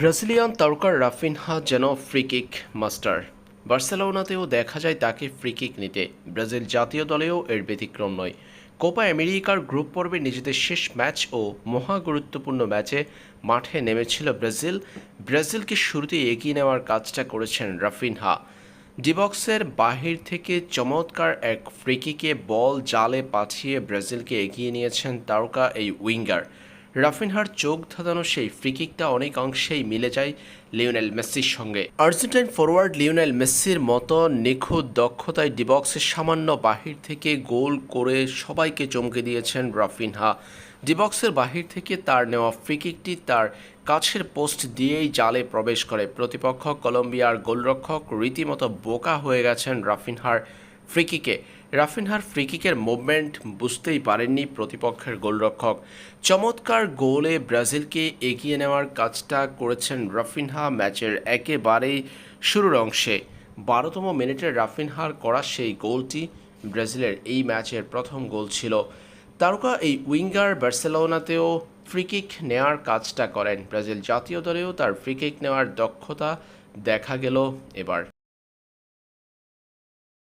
Brazilian তারকার Raphinha যেন free kick master বার্সেলোনাতেও দেখা যায় তাকে ফ্রিকিক নিতে। ব্রাজিল জাতীয় দলেও এর ব্যতিক্রম নয়। কোপা আমেরিকার গ্রুপ পর্বে নিজেদের শেষ ম্যাচ ও মহা গুরুত্বপূর্ণ ম্যাচে মাঠে নেমেছিল ব্রাজিল। ব্রাজিলকে শুরুতে এগিয়ে নেওয়ার কাজটা করেছেন রাফিনহা? ডিবক্সের বাহির থেকে চমৎকার এক ফ্রিকিকে বল জালে পাঠিয়ে ব্রাজিলকে এগিয়ে নিয়েছেন তারকা এই উইঙ্গার। রাফিনহার চোখ ধাঁধানো সেই ফ্রিকিকটা অনেক অংশেই মিলে যায় লিওনেল মেসির সঙ্গে। আর্জেন্টাইন ফরওয়ার্ড লিওনেল মেসির মতো নিখুঁত দক্ষতায় ডিবক্সের সামান্য বাহির থেকে গোল করে সবাইকে চমকে দিয়েছেন রাফিনহা। ডিবক্সের বাহির থেকে তার নেওয়া ফ্রিকিকটি তার কাছের পোস্ট দিয়েই জালে প্রবেশ করে। প্রতিপক্ষ কলম্বিয়ার গোলরক্ষক রীতিমতো বোকা হয়ে গেছেন রাফিনহার ফ্রিকিকে। রাফিনহার ফ্রিকিকের মুভমেন্ট বুঝতেই পারেননি প্রতিপক্ষের গোলরক্ষক। চমৎকার গোলে ব্রাজিলকে এগিয়ে নেওয়ার কাজটা করেছেন রাফিনহা ম্যাচের একেবারেই শুরুর অংশে। বারোতম মিনিটে রাফিনহার করা সেই গোলটি ব্রাজিলের এই ম্যাচের প্রথম গোল ছিল। তারকা এই উইঙ্গার বার্সেলোনাতেও ফ্রিকিক নেওয়ার কাজটা করেন। ব্রাজিল জাতীয় দলেও তার ফ্রিকিক নেওয়ার দক্ষতা দেখা গেল এবার।